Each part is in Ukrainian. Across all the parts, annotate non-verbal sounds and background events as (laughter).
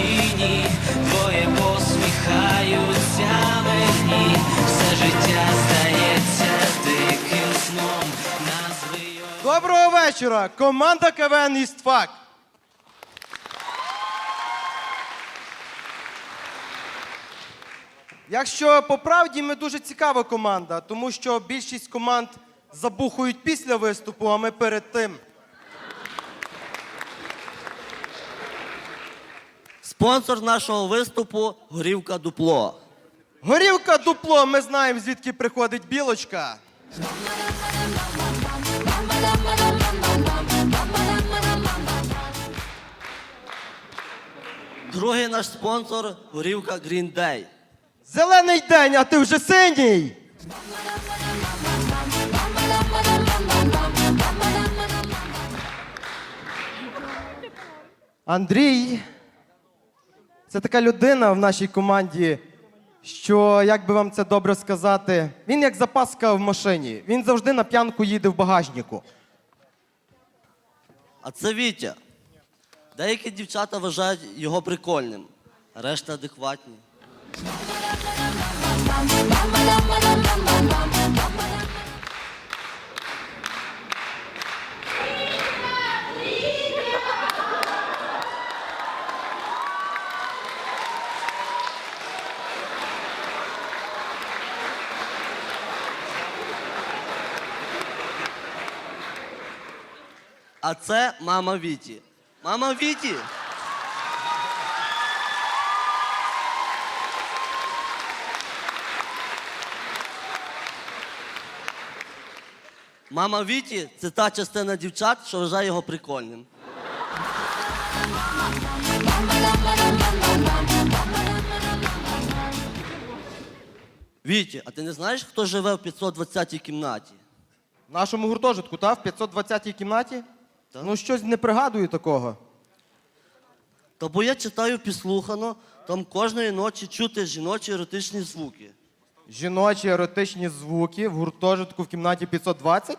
тіні, двоє посміхаються мені, все життя здається диким сном. Назви його Доброго вечора! Команда КВН «Істфак». Якщо по правді, ми дуже цікава команда, тому що більшість команд забухують після виступу, а ми перед тим. Спонсор нашого виступу горівка дупло. Горілка дупло, ми знаємо, звідки приходить білочка. Другий наш спонсор горівка Green Day. Зелений день, а ти вже синій. Андрій, це така людина в нашій команді, що, як би вам це добре сказати, він як запаска в машині. Він завжди на п'янку їде в багажнику. А це Вітя. Деякі дівчата вважають його прикольним, решта адекватні. А це мама Віті. Мама Віті. Мама Віті це та частина дівчат, що вважає його прикольним. Віті, а ти не знаєш, хто живе в 520-й кімнаті? В нашому гуртожитку, та, в 520-й кімнаті? Так. Ну, щось не пригадую такого. Та бо я читаю підслухано, там кожної ночі чути жіночі еротичні звуки. Жіночі еротичні звуки в гуртожитку в кімнаті 520?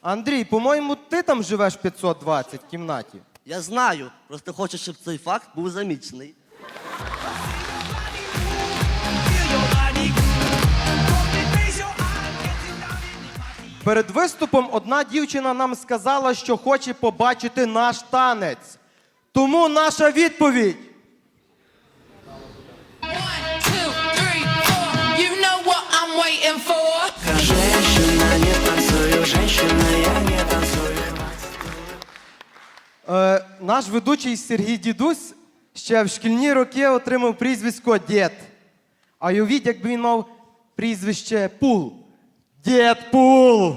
Андрій, по-моєму, ти там живеш в 520 кімнаті. Я знаю, просто хочу, щоб цей факт був замічений. Перед виступом одна дівчина нам сказала, що хоче побачити наш танець. Тому наша відповідь. Е, наш ведучий Сергій Дідусь ще в шкільні роки отримав прізвисько Дід. А уявіть, якби він мав прізвище Пул. Дід Пул.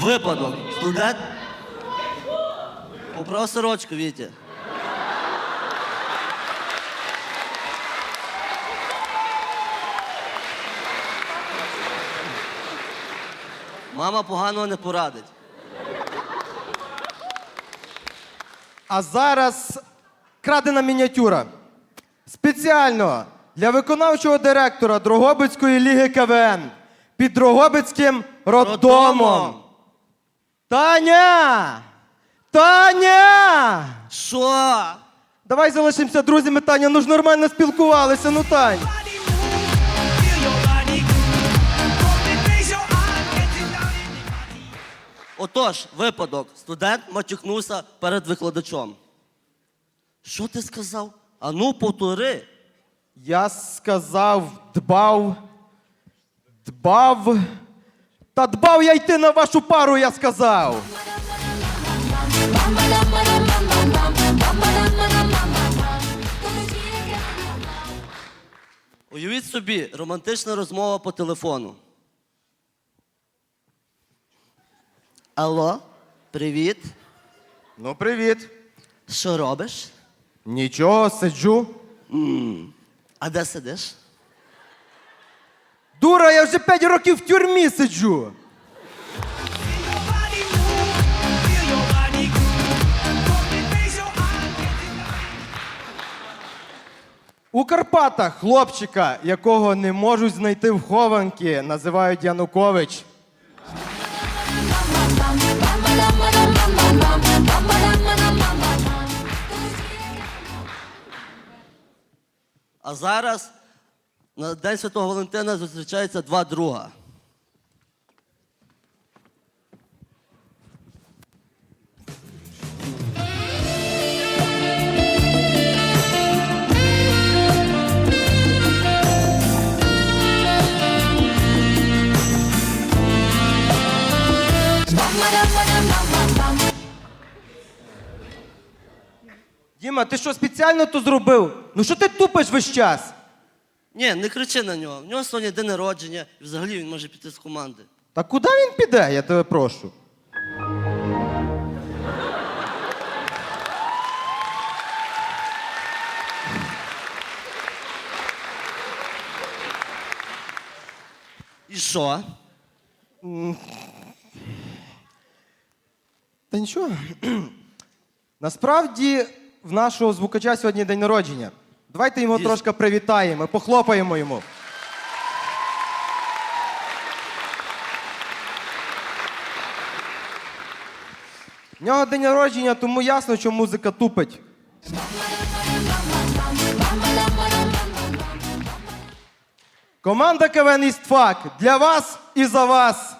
Випадок. Студент. Поправ сорочку, Вітя. Мама поганого не порадить. А зараз крадена мініатюра. Спеціально для виконавчого директора Дрогобицької ліги КВН під Дрогобицьким роддомом. Роддомом. Таня! Таня! Що? Давай залишимося друзями, Таня. Ну ж нормально спілкувалися, ну Тань. Отож, випадок. Студент матюкнувся перед викладачом. Що ти сказав? Ану, повтори. Я сказав, дбав, дбав. Та дбав я йти на вашу пару, я сказав. Уявіть собі, романтична розмова по телефону. Алло, привіт. Ну, привіт. Що робиш? Нічого, сиджу. А де сидиш? Дура, я вже 5 років в тюрмі сиджу. У Карпатах хлопчика, якого не можуть знайти в хованки, називають Янукович. А зараз на День Святого Валентина зустрічаються два друга. Діма, ти що спеціально то зробив? Ну що ти тупиш весь час? Ні, не кричи на нього. В нього сьогодні день народження, і взагалі він може піти з команди. Та куди він піде, я тебе прошу? І що? Та нічого. (clears throat) Насправді, в нашого звукача сьогодні день народження. Давайте його Дійсно. трошки привітаємо, похлопаємо йому. В нього день народження, тому ясно, що музика тупить. Команда КВН «Істфак» для вас і за вас.